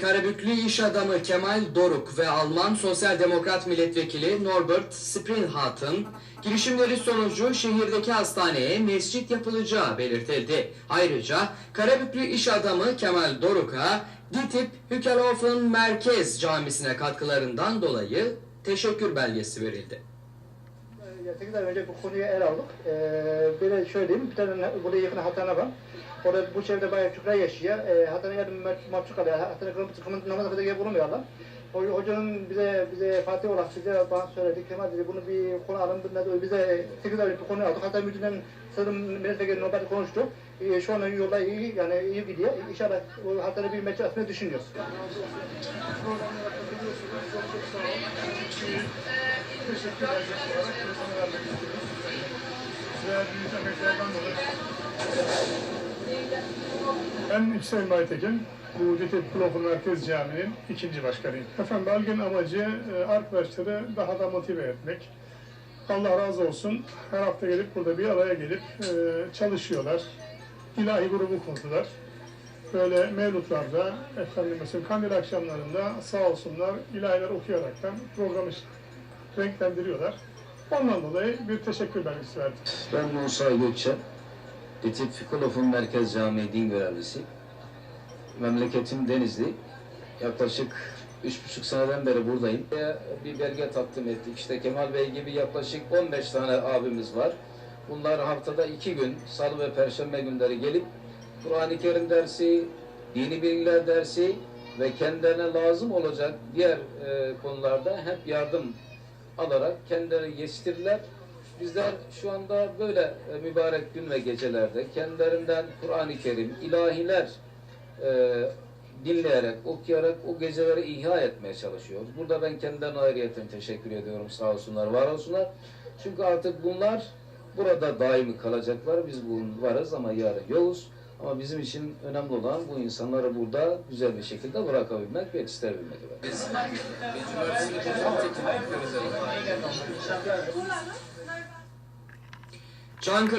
Karabüklü iş adamı Kemal Doruk ve Alman Sosyal Demokrat Milletvekili Norbert Springhat'ın girişimleri sonucu şehirdeki hastaneye mescit yapılacağı belirtildi. Ayrıca Karabüklü iş adamı Kemal Doruk'a DİTİB Hükelhofen Merkez Camisi'ne katkılarından dolayı teşekkür belgesi verildi. Ya 8 ay önce bu konuyu ele aldık. Ee, böyle söyleyeyim, bir tane burada yakın hatana var. Orada bu çevrede bayağı Türkler yaşıyor. Ee, hatana yardım mahcup kalıyor. Hatana kılımızı kılımızı namaza kadar gelip bulunmuyorlar. Ho- Hocanın bize bize Fatih olarak bize bana söyledi. Kemal dedi bunu bir konu alın. Bunlar bize 8 ay önce bir konu aldık. Hatta müdürden sanırım milletvekili Nobel konuştu. Ee, şu an yolda iyi yani iyi gidiyor. İnşallah o hatana bir meçhul atmayı düşünüyoruz. Verdiğiniz emeklerden dolayı. Ben Hüseyin Baytekin, bu DİTİB Kulofur Merkez Camii'nin ikinci başkanıyım. Efendim belgenin amacı e, arkadaşları daha da motive etmek. Allah razı olsun. Her hafta gelip burada bir araya gelip e, çalışıyorlar. İlahi grubu kurdular. Böyle mevlutlarda, efendim mesela kandil akşamlarında sağ olsunlar ilahiler okuyaraktan programı renklendiriyorlar. Ondan dolayı bir teşekkür belgesi verdik. Ben Musa Gökçe, Etip Fikolof'un Merkez Camii din görevlisi. Memleketim Denizli. Yaklaşık üç buçuk seneden beri buradayım. Bir belge takdim ettik. İşte Kemal Bey gibi yaklaşık 15 tane abimiz var. Bunlar haftada iki gün, salı ve perşembe günleri gelip Kur'an-ı Kerim dersi, dini bilgiler dersi ve kendilerine lazım olacak diğer e, konularda hep yardım alarak kendileri yetiştirdiler. Bizler şu anda böyle e, mübarek gün ve gecelerde kendilerinden Kur'an-ı Kerim, ilahiler e, dinleyerek, okuyarak o geceleri ihya etmeye çalışıyoruz. Burada ben kendilerine ayrıyeten teşekkür ediyorum. Sağ olsunlar, var olsunlar. Çünkü artık bunlar burada daimi kalacaklar. Biz bugün varız ama yarın yokuz. Ama bizim için önemli olan bu insanları burada güzel bir şekilde bırakabilmek ve yetiştirebilmek. Biz Çankırı